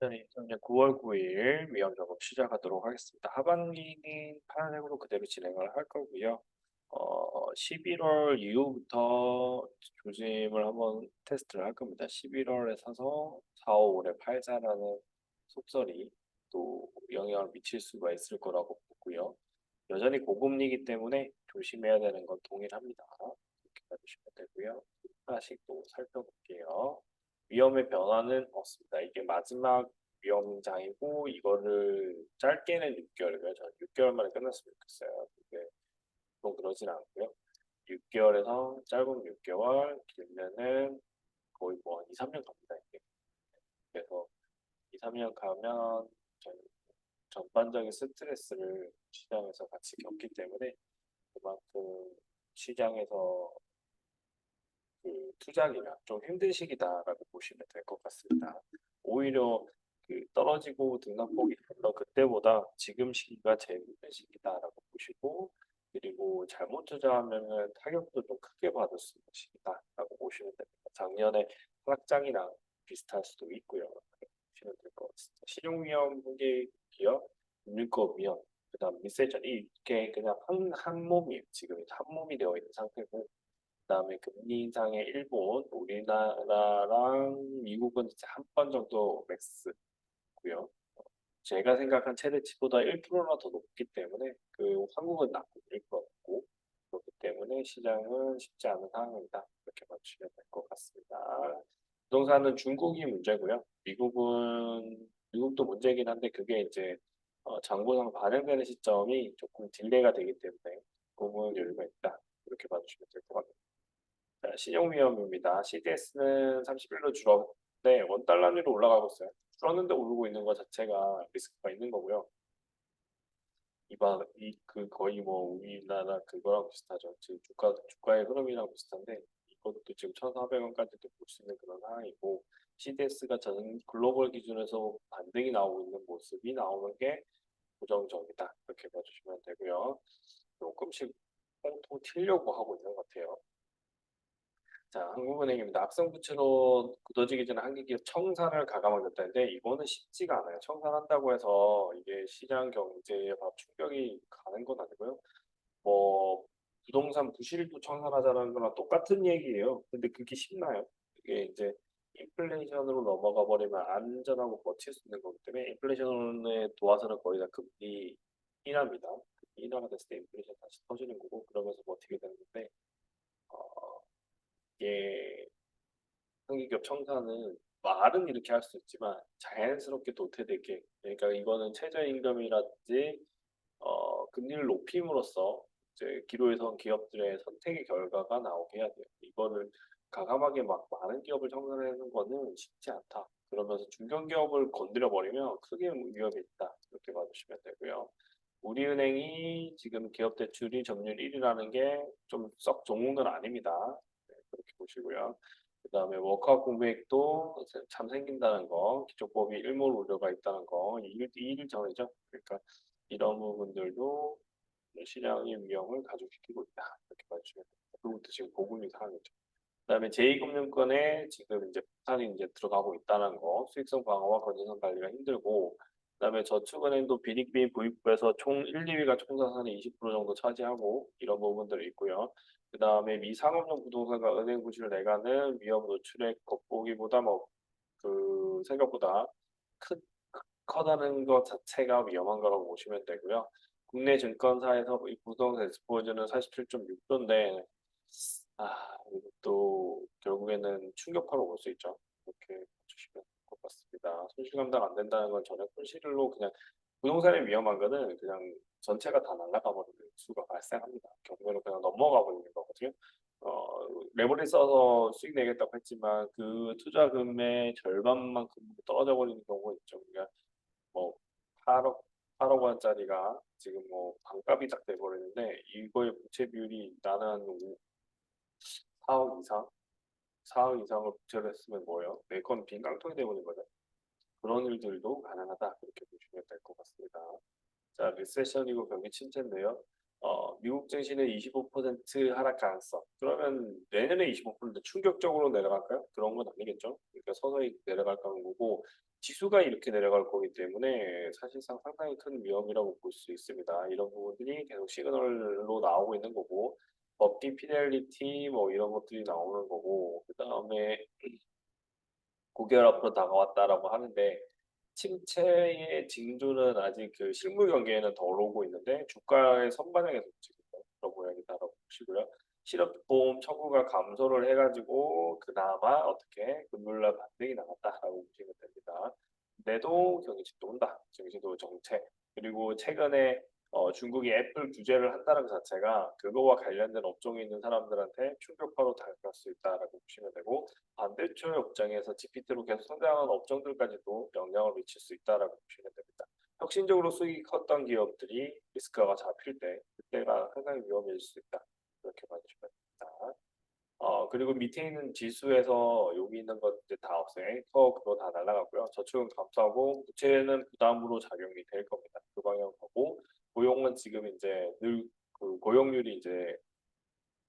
2023년 9월 9일 위험 작업 시작하도록 하겠습니다. 하반기는 파란색으로 그대로 진행을 할 거고요. 어, 11월 이후부터 조짐을 한번 테스트를 할 겁니다. 11월에 사서 4, 5월에 팔자라는 속설이 또 영향을 미칠 수가 있을 거라고 보고요. 여전히 고금리이기 때문에 조심해야 되는 건 동일합니다. 이렇게 봐주시면 되고요. 하나씩 또 살펴볼게요. 위험의 변화는 없습니다. 이게 마지막 위험장이고 이거를 짧게는 6개월이고요. 저는 6개월 만에 끝났으면 좋겠어요. 근데 또 그러진 않고요. 6개월에서 짧으면 6개월, 길면은 거의 뭐 2, 3년 갑니다. 이게. 그래서 2, 3년 가면 전, 전반적인 스트레스를 시장에서 같이 겪기 때문에 그만큼 시장에서 그 투자기가 좀 힘든 시기다라고 보시면 될 것 같습니다. 오히려 그 떨어지고 등락폭이 별로 그때보다 지금 시기가 제일 힘든 시기다라고 보시고 그리고 잘못 투자하면은 타격도 좀 크게 받을 수 있는 시기다라고 보시면 됩니다. 작년에 하락장이랑 비슷할 수도 있고요. 보시면 될 것 같습니다. 신용 위험 분기 기업, 물거 위험, 그다음 리세션 이게 그냥 한, 한 몸이 지금 한 몸이 되어 있는 상태고 그다음에 금리 인상의 일본, 우리나라랑 미국은 이제 한 번 정도 맥스고요. 제가 생각한 최대치보다 1%나 더 높기 때문에 그 한국은 낮고 일본 높고 그렇기 때문에 시장은 쉽지 않은 상황이다. 이렇게 맞추면 될 것 같습니다. 부동산은 중국이 문제고요. 미국은 미국도 문제긴 한데 그게 이제 어, 장부상 반영되는 시점이 조금 딜레이가 되기 때문에 조금은 여유가 있다. 이렇게 봐주시면 될 것 같아요. 자, 신용 위험입니다. CDS는 31로 줄었는데 원달러로 올라가고 있어요. 줄었는데 오르고 있는 것 자체가 리스크가 있는 거고요. 이바 이그 거의 뭐 우리나라 그거랑 비슷하죠. 지금 주가 주가의 흐름이랑 비슷한데 이것도 지금 1,400원까지도 볼 수 있는 그런 상황이고 CDS가 전 글로벌 기준에서 반등이 나오고 있는 모습이 나오는 게 고정적이다. 이렇게 봐주시면 되고요. 조금씩 통통 튀려고 하고 있는 것 같아요. 자, 한국은행입니다. 악성부채로 굳어지기 전에 한국기업 청산을 가감하겠다는데 이거는 쉽지가 않아요. 청산한다고 해서 이게 시장 경제에 바로 충격이 가는 건 아니고요. 뭐 부동산 부실도 청산하자는 거랑 똑같은 얘기예요. 근데 그게 쉽나요? 그게 이제 인플레이션으로 넘어가 버리면 안전하고 버틸 수 있는 거기 때문에 인플레이션에 도와서는 거의 다 금리 인하입니다. 인하가 됐을 때 인플레이션 다시 터지는 거고 그러면서 버티게 되는 건데 어, 이게 한기기업 청산은 말은 이렇게 할 수 있지만 자연스럽게 도태되게 그러니까 이거는 최저임금이라든지 어, 금리를 높임으로써 이제 기로에선 기업들의 선택의 결과가 나오게 해야 돼요. 이거를 가감하게 막 많은 기업을 청산하는 거는 쉽지 않다. 그러면서 중견기업을 건드려 버리면 크게 위험이 있다. 이렇게 봐주시면 되고요. 우리은행이 지금 기업 대출이 점유율 1위라는 게 좀 썩 좋은 건 아닙니다. 네, 그렇게 보시고요. 그 다음에 워크아웃 공백도 참 생긴다는 거, 기초법이 일몰 우려가 있다는 거, 2일, 2일 전이죠. 그러니까 이런 부분들도 시장의 위험을 가중시키고 있다. 이렇게 봐주시면 됩니다. 그것도 지금 보금리 상황이죠. 그 다음에 제2금융권에 지금 이제 부산이 이제 들어가고 있다는 거, 수익성 방어와 건전성 관리가 힘들고, 그 다음에 저축은행도 비닉빈 부익부에서 총 1, 2위가 총자산의 20% 정도 차지하고 이런 부분들이 있고요. 그 다음에 미상업용 부동산과 은행 부실을 내가는 위험 노출의 겉보기보다 뭐 그 생각보다 크, 커다는 것 자체가 위험한 거라고 보시면 되고요. 국내 증권사에서 이 부동산 엑스포저는 47.6도인데 아, 이것도 결국에는 충격파로 볼 수 있죠. 이렇게 주시면 될 것 같습니다. 손실 감당 안 된다는 건 전혀 손실로 그냥 부동산이 위험한 거는 그냥 전체가 다 날아가 버리는 수가 발생합니다. 경매로 그냥 넘어가 버리는 거거든요. 어, 레버리 써서 수익 내겠다고 했지만 그 투자금의 절반만큼 떨어져 버리는 경우가 있죠. 그러니까 뭐 8억 8억 원짜리가 지금 뭐 반값이 딱 돼버리는데 이거의 부채 비율이 나는 한 4억 이상, 4억 이상을 부채를 했으면 뭐예요? 매건 빈 깡통이 되버린 거죠. 그런 일들도 가능하다. 그렇게 보시면 될 것 같습니다. 자, 리세션이고 경기 침체인데요. 어, 미국 증시는 25% 하락 가능성. 그러면 내년에 25% 충격적으로 내려갈까요? 그런 건 아니겠죠. 그러니까 서서히 내려갈 거고 지수가 이렇게 내려갈 거기 때문에 사실상 상당히 큰 위험이라고 볼 수 있습니다. 이런 부분들이 계속 시그널로 나오고 있는 거고 법기 피델리티 뭐 이런 것들이 나오는 거고 그 다음에 9개월 앞으로 다가왔다라고 하는데 침체의 징조는 아직 그 실물 경기에는 덜 오고 있는데 주가의 선반영에서 지금 그런 모양이다라고 보시고요. 실업보험 청구가 감소를 해가지고 그나마 어떻게 금요일날 반등이 나왔다라고 보시면 됩니다. 근데도 경기집도 온다. 증시도 정체. 그리고 최근에 어, 중국이 애플 규제를 한다는 것 자체가 그거와 관련된 업종에 있는 사람들한테 충격파로 다가갈 수 있다라고 보시면 되고 반대초의 업장에서 GPT로 계속 성장하는 업종들까지도 영향을 미칠 수 있다라고 보시면 됩니다. 혁신적으로 수익이 컸던 기업들이 리스크가 잡힐 때 그때가 상당히 위험해질 수 있다. 이렇게 봐주시면 됩니다. 어, 그리고 밑에 있는 지수에서 여기 있는 것들 다. 앵커 그거 다 날라가고요. 저축은 감소하고 부채는 부담으로 작용이 될 겁니다. 그 방향 보고 고용은 지금 이제 늘 그 고용률이 이제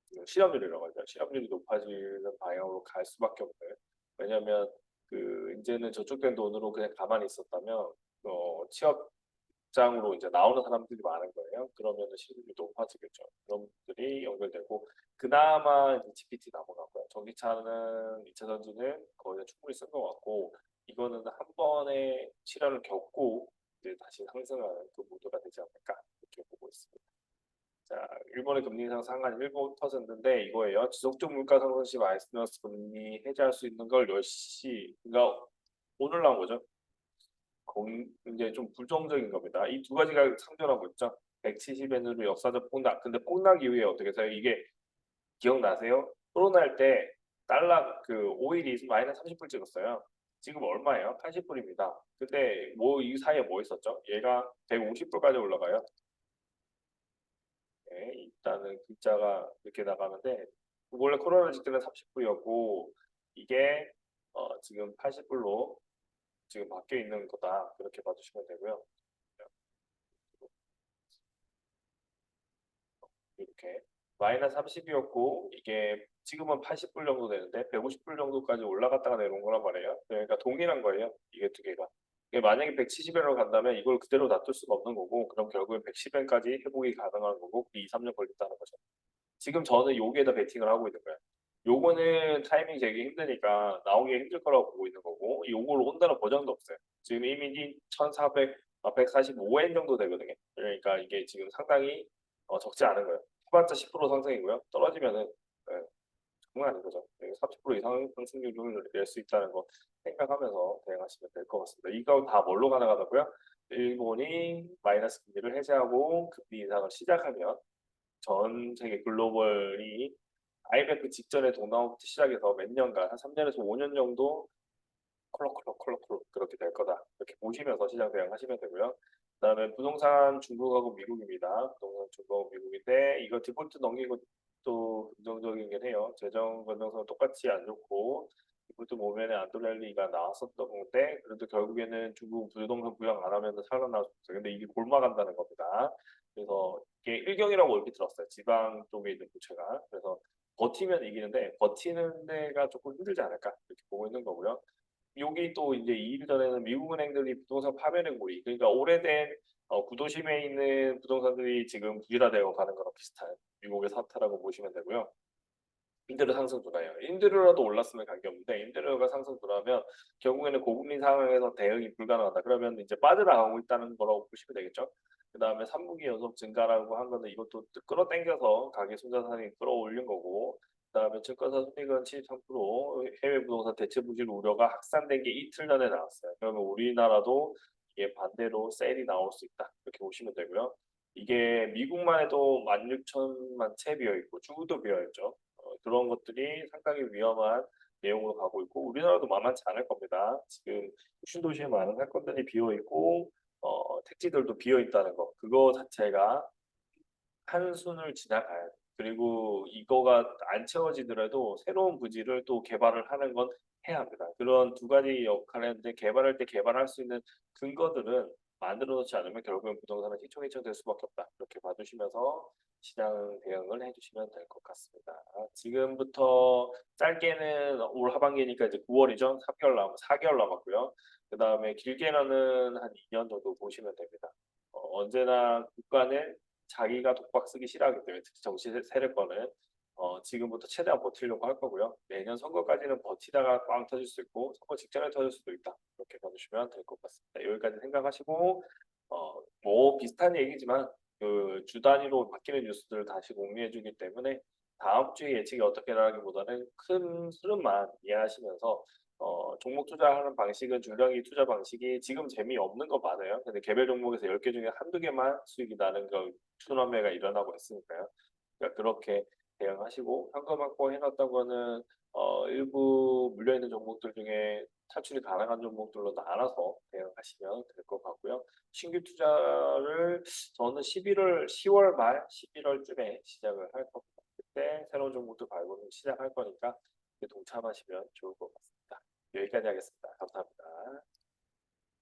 그 실업률이라고 하죠. 실업률이 높아지는 방향으로 갈 수밖에 없어요. 왜냐하면 그 이제는 저축된 돈으로 그냥 가만히 있었다면 어, 취업장으로 이제 나오는 사람들이 많은 거예요. 그러면은 실업률이 높아지겠죠. 그런 분들이 연결되고 그나마 GPT 넘어가고요. 전기차는 2차 전지는 거의 다 충분히 쓴 것 같고 이거는 한 번에 실현을 겪고 다시 상승하는 그 모드가 되지 않을까 이렇게 보고 있습니다. 자, 일본의 금리 인상 상한 1%인데 이거예요. 지속적 물가 상승 시 마이너스 금리 해제할 수 있는 걸 10시, 그러니까 오늘 나온 거죠. 공, 이제 좀 불정적인 겁니다. 이 두 가지가 상존하고 있죠. 170엔으로 역사적 폭락. 근데 폭락 이후에 어떻게 해서요? 이게 기억나세요? 코로나 할 때 달러 그 오일이 마이너스 30불 찍었어요. 지금 얼마예요? 80불입니다. 근데 뭐이 사이에 뭐 있었죠? 얘가 150불까지 올라가요. 네, 일단은 글자가 이렇게 나가는데 원래 코로나 직전에 30불이었고 이게 어, 지금 80불로 지금 바뀌어 있는 거다 그렇게 봐주시면 되고요. 이렇게 마이너스 30이었고 이게 지금은 80불 정도 되는데 150불 정도까지 올라갔다가 내려온 거란 말이에요. 그러니까 동일한 거예요. 이게 두 개가. 만약에 170엔으로 간다면 이걸 그대로 놔둘 수가 없는 거고 그럼 결국엔 110엔까지 회복이 가능한 거고 그게 2, 3년 걸린다는 거죠. 지금 저는 여기에다 베팅을 하고 있는 거예요. 요거는 타이밍 재기 힘드니까 나오기 힘들 거라고 보고 있는 거고 요걸 온다는 보장도 없어요. 지금 이미 1400, 145엔 정도 되거든요. 그러니까 이게 지금 상당히 어, 적지 않은 거예요. 해봤자 10% 상승이고요. 떨어지면은 아닌 거죠. 30% 이상 상승률을 낼 수 있다는 거 생각하면서 대응하시면 될 것 같습니다. 이거 다 뭘로 가능하다고요? 일본이 마이너스 금리를 해제하고 금리 인상을 시작하면 전 세계 글로벌이 IMF 직전에 동남아부터 시작해서 몇 년간 한 3년에서 5년 정도 콜록콜록 콜록콜록 그렇게 될 거다. 이렇게 보시면서 시장 대응하시면 되고요. 그다음에 부동산 중국하고 미국입니다. 부동산 중국하고 미국인데 이거 디폴트 것 도 긍정적이긴 해요. 재정 건전성은 똑같이 안 좋고 디폴트 모멘에 안도랠리가 나왔었던 건데 그래도 결국에는 중국 부동산 부양 안 하면서 있어요. 근데 이게 골마간다는 겁니다. 그래서 이게 일경이라고 얼핏 들었어요. 지방 쪽에 있는 부채가. 그래서 버티면 이기는데 버티는 데가 조금 힘들지 않을까 이렇게 보고 있는 거고요. 여기 또 이제 2일 전에는 미국 은행들이 부동산 파멸의 고리, 그러니까 오래된 어, 구도심에 있는 부동산들이 지금 부실화되어 가는 거랑 비슷한 미국의 사태라고 보시면 되고요. 임대료 상승 둔화예요. 임대료라도 올랐으면 관계 없는데 임대료가 상승 둔화하면 결국에는 고금리 상황에서 대응이 불가능하다. 그러면 이제 빠져나가고 있다는 거라고 보시면 되겠죠. 그 다음에 3분기 연속 증가라고 한 거는 이것도 끌어당겨서 가계 손자산이 끌어올린 거고 그 다음에 증권사 손익은 73% 해외 부동산 대체 부실 우려가 확산된 게 이틀 전에 나왔어요. 그러면 우리나라도 이게 반대로 셀이 나올 수 있다. 이렇게 보시면 되고요. 이게 미국만 해도 16,000만 채 비어 있고 중국도 비어 있죠. 어, 그런 것들이 상당히 위험한 내용으로 가고 있고 우리나라도 만만치 않을 겁니다. 지금 신도시에 많은 사건들이 비어 있고 어, 택지들도 비어 있다는 거 그거 자체가 한순을 지나가야 돼. 그리고 이거가 안 채워지더라도 새로운 부지를 또 개발을 하는 건 해야 합니다. 그런 두 가지 역할을 했는데 개발할 때 개발할 수 있는 근거들은 만들어 놓지 않으면 결국엔 부동산은 휘청휘청 될 수밖에 없다. 이렇게 봐주시면서 시장 대응을 해주시면 될 것 같습니다. 지금부터 짧게는 올 하반기니까 이제 9월이죠. 3개월 남, 4개월 남았고요. 그 다음에 길게는 한 2년 정도 보시면 됩니다. 어, 언제나 국가는 자기가 독박 쓰기 싫어하기 때문에 특히 정치 세- 세력권은 어, 지금부터 최대한 버티려고 할 거고요. 내년 선거까지는 버티다가 빵 터질 수 있고 선거 직전에 터질 수도 있다. 이렇게 봐주시면 될 것 같습니다. 여기까지 생각하시고 어, 뭐 비슷한 얘기지만 그 주 단위로 바뀌는 뉴스들을 다시 공유해 주기 때문에 다음 주에 예측이 어떻게 나기보다는 큰 흐름만 이해하시면서 어, 종목 투자하는 방식은 줄량기 투자 방식이 지금 재미없는 거 맞아요. 근데 개별 종목에서 10개 중에 한두 개만 수익이 나는 거 순환매가 일어나고 있으니까요. 그러니까 그렇게 대응하시고 현금 확보 해놨던 거는 어, 일부 물려있는 종목들 중에 탈출이 가능한 종목들로 나눠서 대응하시면 될 것 같고요. 신규 투자를 저는 11월, 10월 말, 11월쯤에 시작을 할 겁니다. 그때 새로운 종목들 발굴을 시작할 거니까 동참하시면 좋을 것 같습니다. 여기까지 하겠습니다. 감사합니다.